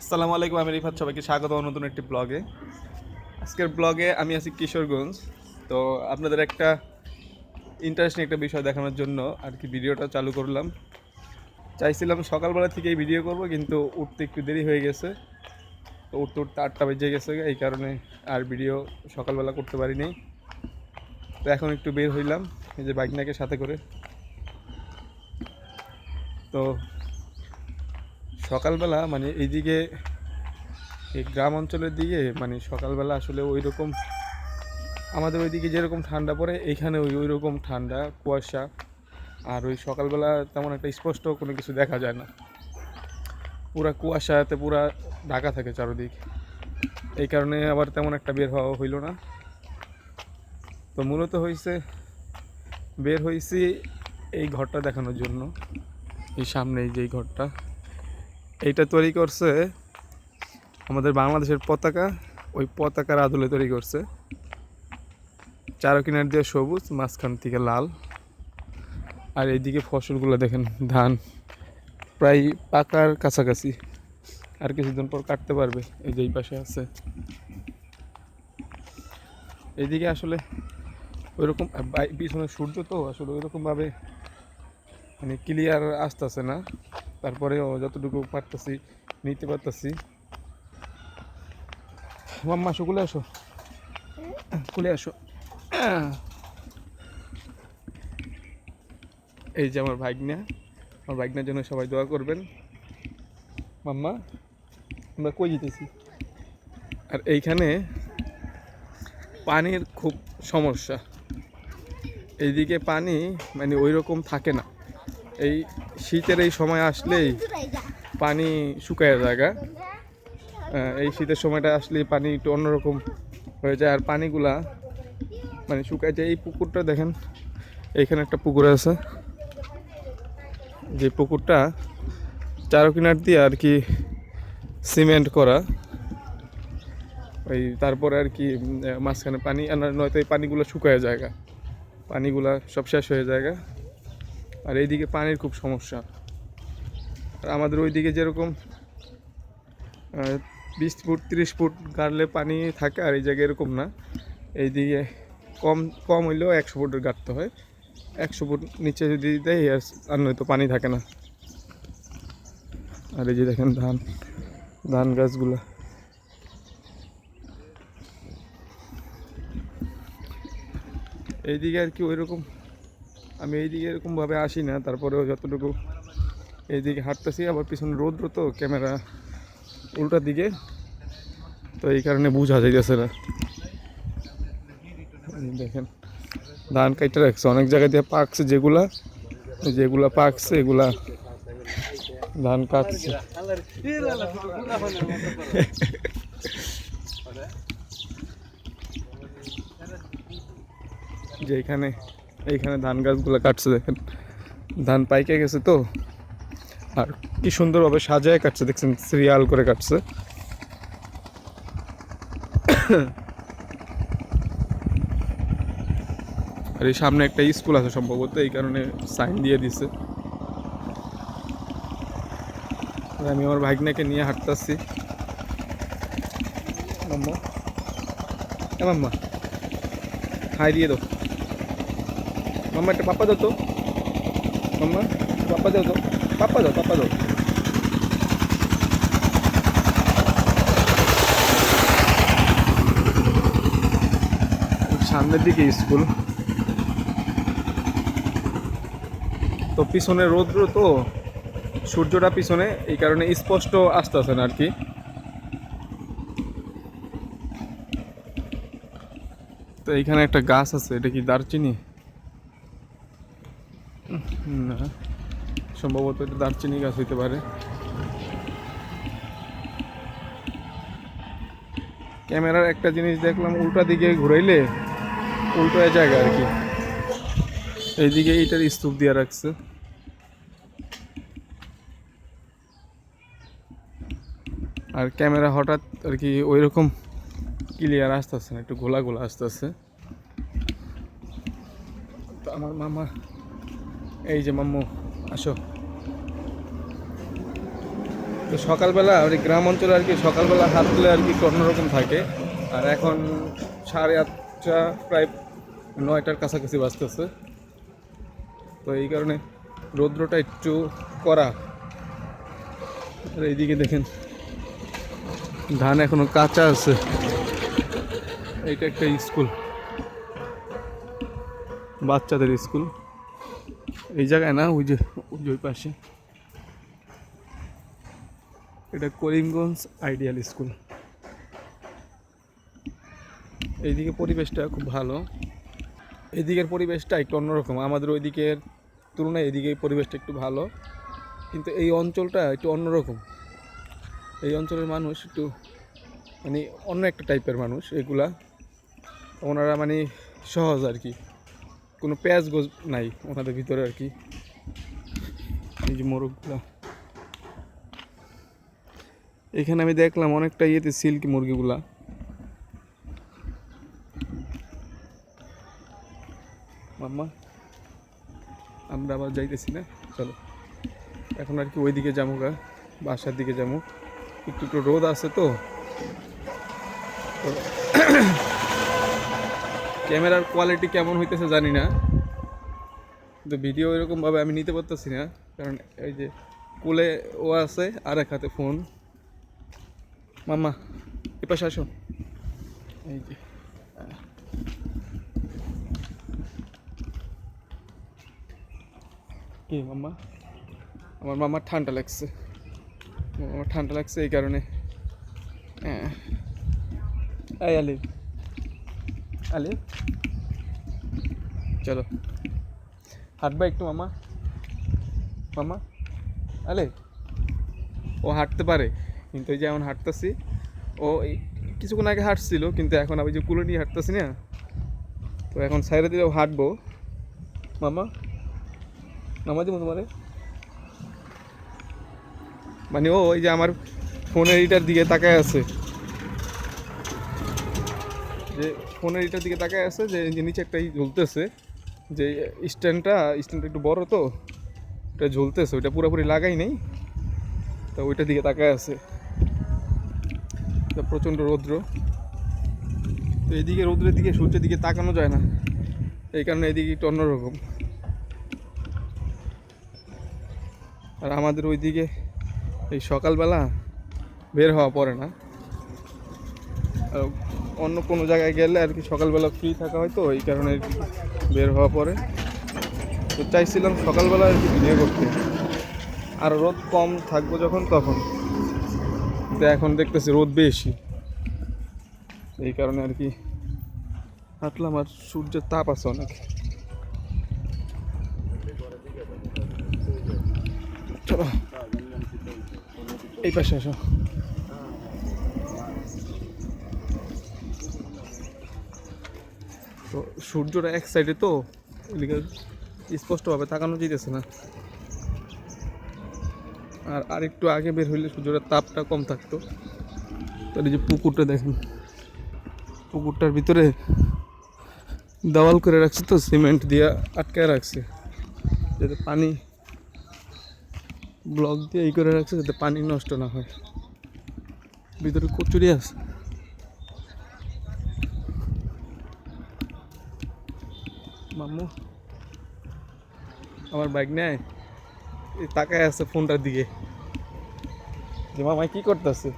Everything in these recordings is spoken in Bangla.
আসসালামু আলাইকুম, আমি রিফাত, সবাইকে স্বাগত নতুন একটি ব্লগে। আজকের ব্লগে আমি আছি কিশোরগঞ্জ। তো আপনাদের একটা ইন্টারেস্টিং একটা বিষয় দেখানোর জন্য আর কি ভিডিওটা চালু করলাম। চাইছিলাম সকালবেলা থেকেই ভিডিও করব, কিন্তু উঠতে একটু দেরি হয়ে গেছে। তো উঠতে উঠতে আটটা বেজে গেছে, এই কারণে আর ভিডিও সকালবেলা করতে পারিনি। তো এখন একটু বের হইলাম, এই যে বাইক নাকে সাথে করে। তো সকালবেলা মানে এইদিকে এই গ্রাম অঞ্চলের দিকে মানে সকালবেলা আসলে ওই রকম আমাদের ওইদিকে যেরকম ঠান্ডা পড়ে, এইখানে ওই ওই রকম ঠান্ডা, কুয়াশা। আর ওই সকালবেলা তেমন একটা স্পষ্ট কোনো কিছু দেখা যায় না। পুরা কুয়াশাতে পুরা ঢাকা থাকে চারদিক। এই কারণে আবার তেমন একটা বের হওয়া হইল না। তো মূলত হয়েছে বের হয়েছি এই ঘরটা দেখানোর জন্য। এই সামনে এই যে ঘরটা। এইটা তৈরি করছে আমাদের বাংলাদেশের পতাকা। ওই পতাকার আদলে তৈরি করছে। চারো কিনার দিয়ে সবুজ, মাঝখান থেকে লাল। আর এইদিকে ফসলগুলো দেখেন, ধান। প্রায় পাকার কাছাকাছি। আর কিছুদিন পর কাটতে পারবে, এই যে এই পাশে আছে। এইদিকে আসলে ওইরকম পিছনে সূর্য তো, আসলে ওইরকমভাবে মানে ক্লিয়ার আসতেছে না। তারপরেও যতটুকু পারতেছি, নিতে পারতেছি। মাম্মা, আসো, কুলে আসো। কুলে আসো। এই যে আমার ভাগ্না, আমার ভাগ্নার জন্য সবাই দোয়া করবেন। মাম্মা, আমরা কই যেতেছি? আর এইখানে পানির খুব সমস্যা। এইদিকে পানি মানে ওই রকম থাকে না। এই শীতের এই সময় আসলেই পানি শুকায় জায়গা। এই শীতের সময়টা আসলেই পানি একটু অন্যরকম হয়ে যায়। আর পানিগুলা মানে শুকায় যায়। এই পুকুরটা দেখেন, এইখানে একটা পুকুর আছে। যে পুকুরটা চারো কিনার দিয়ে আর কি সিমেন্ট করা। ওই তারপরে আর কি মাঝখানে পানি, আর নয়তো এই পানিগুলো শুকায় জায়গা। পানিগুলা সব শেষ হয়ে জায়গা আর এইদিকে পানির খুব সমস্যা। আর আমাদের ওইদিকে যেরকম বিশ ফুট, তিরিশ ফুট গাড়লে পানি থাকে আর এই জায়গায় এরকম না। এইদিকে কম কম হইলেও একশো ফুটের গাড়তে হয়। একশো ফুট নিচে যদি দেয় আর- নয়তো পানি থাকে না। আর এই যে দেখেন ধান ধান গাছগুলা। এইদিকে আর কি ওইরকম আমি এইদিকে এরকমভাবে আসি না, তারপরেও যতটুকু এইদিকে হাঁটতেছি, আবার পিছনে রৌদ্র তো, ক্যামেরা উল্টার দিকে, তো এই কারণে বোঝা যাইতেছে না। দেখেন, ধান কাইটে রাখছে, অনেক জায়গা দিয়ে পাকছে যেগুলা যেগুলা পাকছে, এগুলা ধান কাটছে। যে এখানে এইখানে ধান গাছগুলো কাটছে দেখেন। ধান পাইকে গেছে তো। আর কি সুন্দরভাবে সাজায় কাটছে, দেখছেন, সিরিয়াল করে কাটছে। আর এই সামনে একটা স্কুল আছে সম্ভবত, এই কারণে সাইন দিয়ে দিছে। আমি আমার ভাগ্নাকে নিয়ে হাঁটতেছি। মাম্মা। মাম্মা হাই দিয়ে দাও। মাম্মা একটা পাপা দাও তো মাম্মা পাপা দাও তো পাপা দাও পাপা দাও সামনের দিকে স্কুল। তো পিছনে রৌদ্র তো, সূর্যটা পিছনে, এই কারণে স্পষ্ট আসতেছে না আর কি তো এইখানে একটা গাছ আছে, এটা কি দারচিনি? না। সম্ভবত এটা দারচিনি গাছ হইতে পারে। ক্যামেরার একটা জিনিস দেখলাম, উল্টা দিকে ঘুরাইলে উল্টো জায়গা আর কি। এইদিকে এইটার স্তূপ দিয়ে রাখছে। আর ক্যামেরা হঠাৎ আর কি ওই রকম ক্লিয়ার আসতেছে না, একটু গোলা গোলা আসতেছে আমার মামা এই যে মাম্মু, আসো। তো সকালবেলা আর গ্রাম অঞ্চলে আর কি সকালবেলা হাঁটলে আর কি অন্যরকম থাকে। আর এখন সাড়ে আটটা, প্রায় নয়টার কাছাকাছি বাজতেছে। তো এই কারণে রৌদ্রটা একটু করা আর এইদিকে দেখেন, ধান এখনও কাঁচা আছে। এইটা একটা স্কুল। বাচ্চাদের স্কুল। এই জায়গায় না, ওই যে, ওই পাশে। এটা করিমগঞ্জ আইডিয়াল স্কুল। এইদিকে পরিবেশটা খুব ভালো। এদিকের পরিবেশটা একটু অন্যরকম। আমাদের ওইদিকের তুলনায় এদিকে পরিবেশটা একটু ভালো। কিন্তু এই অঞ্চলটা একটু অন্যরকম। এই অঞ্চলের মানুষ একটু মানে অন্য একটা টাইপের মানুষ, এগুলা। ওনারা মানে সহজ আর কি। কোনো পেঁয়াজ গোজ নাই ওনাদের ভিতরে আর কি। এই যে মোরগগুলা। এখানে আমি দেখলাম অনেকটা ইয়েতে সিল্কি মুরগিগুলা। মাম্মা, আমরা আবার যাইতেছি না? চলো। এখন আর কি ওইদিকে গা, বাসার দিকে যাব। একটু একটু রোদ আছে তো ক্যামেরার কোয়ালিটি কেমন হইতেছে জানি না। কিন্তু ভিডিও এরকমভাবে আমি নিতে পারতেছি না, কারণ এই যে কোলে ও আছে, আর এক হাতে ফোন মাম্মা এ পাশে আসো। এই যে। কি মাম্মা? আমার মামার ঠান্ডা লাগছে। আমার ঠান্ডা লাগছে এই কারণে। হ্যাঁ। এই আলিফ। আলিফ চলো। হাঁটবা একটু, মামা। মামা। আলে, ও হাঁটতে পারে, কিন্তু এই যে এখন হাঁটতেছি, ও কিছুক্ষণ আগে হাঁটছিল, কিন্তু এখন আমি যে কুলো নিয়ে হাঁটতেছি না। তো এখন সাইডে দিলেও হাঁটবো। মামা, নামা দিব তোমারে। মানে ও ওই যে আমার ফোনের ইটার দিকে তাকায় আছে যে ফোনের এটার দিকে তাকায় আছে যে যে নিচে একটা ঝুলতেছে যে স্ট্যান্ডটা স্ট্যান্ডটা একটু বড় তো এটা ঝুলতেছে ওইটা পুরোপুরি লাগাই নেই, তো ওইটার দিকে তাকায় আছে। প্রচণ্ড রৌদ্র। তো এইদিকে রৌদ্রের দিকে, সূর্যের দিকে তাকানো যায় না, এই কারণে এইদিকে একটু অন্যরকম। আর আমাদের ওইদিকে এই সকালবেলা বের হওয়া পড়ে না। আর অন্য কোনো জায়গায় গেলে আর কি সকালবেলা ফ্রি থাকা হয় তো, এই কারণে বের হওয়া পরে। তো চাইছিলাম সকালবেলা আর কি ভিডিও করতে। আর রোদ কম থাকব যখন তখন। কিন্তু এখন দেখতেছি রোদ বেশি। এই কারণে আর কি হাঁটলাম আর সূর্যের তাপ আছে অনেক। চলো। এই পাশে আসো। তো সূর্যটা এক সাইডে তো, এদিকে স্পষ্টভাবে তাকানো যেতেছে না। আর আরেকটু আগে বের হইলে সূর্যটার তাপটা কম থাকতো। তার যে পুকুরটা দেখেন, পুকুরটার ভিতরে দেওয়াল করে রাখছে তো, সিমেন্ট দিয়ে আটকায় রাখছে, যাতে পানি ব্লক দিয়ে এই করে রাখছে, যাতে পানি নষ্ট না হয়। ভিতরে কচুরি আছে। মাম্মু আমার বাইক নেয়। এই তাকায় আছে ফোনটার দিকে। যে মামা, কি করতেছে?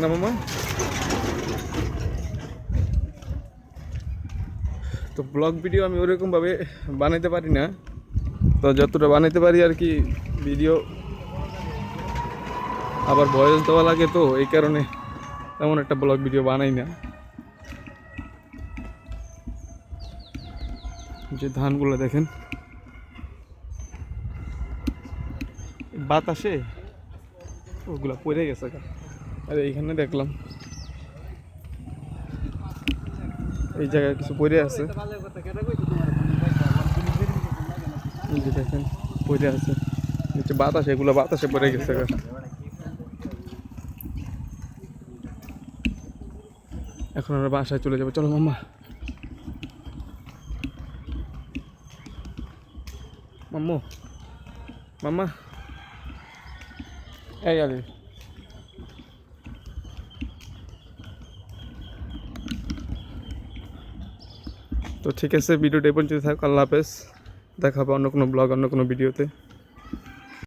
না মামা। তো ব্লগ ভিডিও আমি ওরকমভাবে বানাইতে পারি না। তো যতটা বানাইতে পারি আর কি ভিডিও আবার বয়স দেওয়া লাগে তো, এই কারণে তেমন একটা ব্লগ ভিডিও বানাই না। যে ধানগুলো দেখেন। বাতাসে ওগুলা পড়ে গেছে। আর এইখানে দেখলাম। এই জায়গায় কিছু পড়ে আছে। যে দেখেন, পড়ে আছে। বাতাস, এগুলো বাতাসে পড়ে গেছে। এখন আমরা বাসায় চলে যাব। চলো মাম্মা। মাম্মু মাম্মা এই আলি তো ঠিক আছে ভিডিওটা এই পর্যন্ত থাক, আল্লাহ হাফেজ। দেখা হবে অন্য কোনো ব্লগ অন্য কোনো ভিডিওতে